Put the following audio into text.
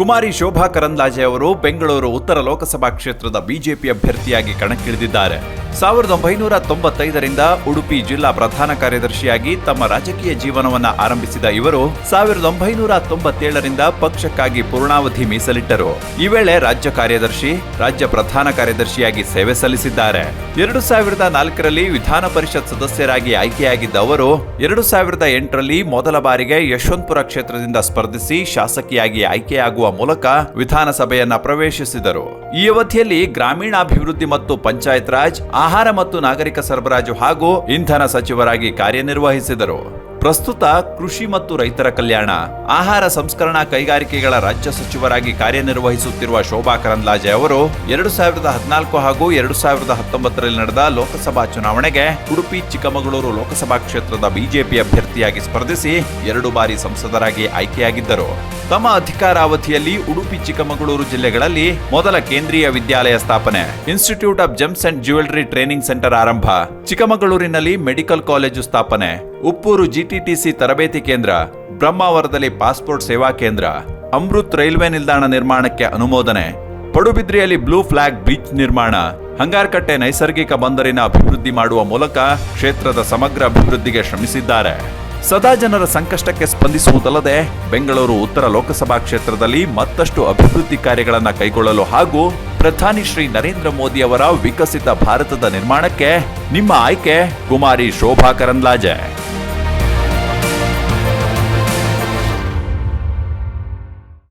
ಕುಮಾರಿ ಶೋಭಾ ಕರಂದ್ಲಾಜೆ ಅವರು ಬೆಂಗಳೂರು ಉತ್ತರ ಲೋಕಸಭಾ ಕ್ಷೇತ್ರದ ಬಿಜೆಪಿ ಅಭ್ಯರ್ಥಿಯಾಗಿ ಕಣಕ್ಕಿಳಿದಿದ್ದಾರೆ. ಸಾವಿರದ ಒಂಬೈನೂರ ತೊಂಬತ್ತೈದರಿಂದ ಉಡುಪಿ ಜಿಲ್ಲಾ ಪ್ರಧಾನ ಕಾರ್ಯದರ್ಶಿಯಾಗಿ ತಮ್ಮ ರಾಜಕೀಯ ಜೀವನವನ್ನ ಆರಂಭಿಸಿದ ಇವರು ಸಾವಿರದ ಒಂಬೈನೂರ ತೊಂಬತ್ತೇಳರಿಂದ ಪಕ್ಷಕ್ಕಾಗಿ ಪೂರ್ಣಾವಧಿ ಮೀಸಲಿಟ್ಟರು. ಈ ವೇಳೆ ರಾಜ್ಯ ಕಾರ್ಯದರ್ಶಿ, ರಾಜ್ಯ ಪ್ರಧಾನ ಕಾರ್ಯದರ್ಶಿಯಾಗಿ ಸೇವೆ ಸಲ್ಲಿಸಿದ್ದಾರೆ. ಎರಡು ಸಾವಿರದ ನಾಲ್ಕರಲ್ಲಿ ವಿಧಾನ ಪರಿಷತ್ ಸದಸ್ಯರಾಗಿ ಆಯ್ಕೆಯಾಗಿದ್ದ ಅವರು, ಎರಡು ಸಾವಿರದ ಎಂಟರಲ್ಲಿ ಮೊದಲ ಬಾರಿಗೆ ಯಶವಂತಪುರ ಕ್ಷೇತ್ರದಿಂದ ಸ್ಪರ್ಧಿಸಿ ಶಾಸಕಿಯಾಗಿ ಆಯ್ಕೆಯಾಗುವ ಮೂಲಕ ವಿಧಾನಸಭೆಯನ್ನ ಪ್ರವೇಶಿಸಿದರು. ಈ ಅವಧಿಯಲ್ಲಿ ಗ್ರಾಮೀಣಾಭಿವೃದ್ಧಿ ಮತ್ತು ಪಂಚಾಯತ್ ರಾಜ್ ಆಹಾರ ಮತ್ತು ನಾಗರಿಕ ಸರಬರಾಜು ಹಾಗೂ ಇಂಧನ ಸಚಿವರಾಗಿ ಕಾರ್ಯನಿರ್ವಹಿಸಿದರು. ಪ್ರಸ್ತುತ ಕೃಷಿ ಮತ್ತು ರೈತರ ಕಲ್ಯಾಣ, ಆಹಾರ ಸಂಸ್ಕರಣಾ ಕೈಗಾರಿಕೆಗಳ ರಾಜ್ಯ ಸಚಿವರಾಗಿ ಕಾರ್ಯನಿರ್ವಹಿಸುತ್ತಿರುವ ಶೋಭಾ ಕರಂದ್ಲಾಜೆ ಅವರು ಎರಡು ಸಾವಿರದ ಹದಿನಾಲ್ಕು ಹಾಗೂ ಎರಡು ಸಾವಿರದ ಹತ್ತೊಂಬತ್ತರಲ್ಲಿ ನಡೆದ ಲೋಕಸಭಾ ಚುನಾವಣೆಗೆ ಉಡುಪಿ, ಚಿಕ್ಕಮಗಳೂರು ಲೋಕಸಭಾ ಕ್ಷೇತ್ರದ ಬಿಜೆಪಿ ಅಭ್ಯರ್ಥಿಯಾಗಿ ಸ್ಪರ್ಧಿಸಿ ಎರಡು ಬಾರಿ ಸಂಸದರಾಗಿ ಆಯ್ಕೆಯಾಗಿದ್ದರು. ತಮ್ಮ ಅಧಿಕಾರಾವಧಿಯಲ್ಲಿ ಉಡುಪಿ, ಚಿಕ್ಕಮಗಳೂರು ಜಿಲ್ಲೆಗಳಲ್ಲಿ ಮೊದಲ ಕೇಂದ್ರೀಯ ವಿದ್ಯಾಲಯ ಸ್ಥಾಪನೆ. Institute of gems and jewellery training centre ಆರಂಭ. ಚಿಕ್ಕಮಗಳೂರಿನಲ್ಲಿ ಮೆಡಿಕಲ್ ಕಾಲೇಜು ಸ್ಥಾಪನೆ. ಉಪ್ಪೂರು ಜಿಟಿಟಿಸಿ ತರಬೇತಿ ಕೇಂದ್ರ. ಬ್ರಹ್ಮಾವರದಲ್ಲಿ ಪಾಸ್ಪೋರ್ಟ್ ಸೇವಾ ಕೇಂದ್ರ. ಅಮೃತ್ ರೈಲ್ವೆ ನಿಲ್ದಾಣ ನಿರ್ಮಾಣಕ್ಕೆ ಅನುಮೋದನೆ. ಪಡುಬಿದ್ರಿಯಲ್ಲಿ ಬ್ಲೂ ಫ್ಲಾಗ್ ಬ್ರಿಡ್ಜ್ ನಿರ್ಮಾಣ. ಹಂಗಾರಕಟ್ಟೆ ನೈಸರ್ಗಿಕ ಬಂದರಿನ ಅಭಿವೃದ್ಧಿ ಮಾಡುವ ಮೂಲಕ ಕ್ಷೇತ್ರದ ಸಮಗ್ರ ಅಭಿವೃದ್ಧಿಗೆ ಶ್ರಮಿಸಿದ್ದಾರೆ. ಸದಾ ಜನರ ಸಂಕಷ್ಟಕ್ಕೆ ಸ್ಪಂದಿಸುವುದಲ್ಲದೆ ಬೆಂಗಳೂರು ಉತ್ತರ ಲೋಕಸಭಾ ಕ್ಷೇತ್ರದಲ್ಲಿ ಮತ್ತಷ್ಟು ಅಭಿವೃದ್ಧಿ ಕಾರ್ಯಗಳನ್ನು ಕೈಗೊಳ್ಳಲು ಹಾಗೂ ಪ್ರಧಾನಿ ಶ್ರೀ ನರೇಂದ್ರ ಮೋದಿ ಅವರ ವಿಕಸಿತ ಭಾರತದ ನಿರ್ಮಾಣಕ್ಕೆ ನಿಮ್ಮ ಆಯ್ಕೆ ಕುಮಾರಿ ಶೋಭಾ ಕರಂದ್ಲಾಜೆ.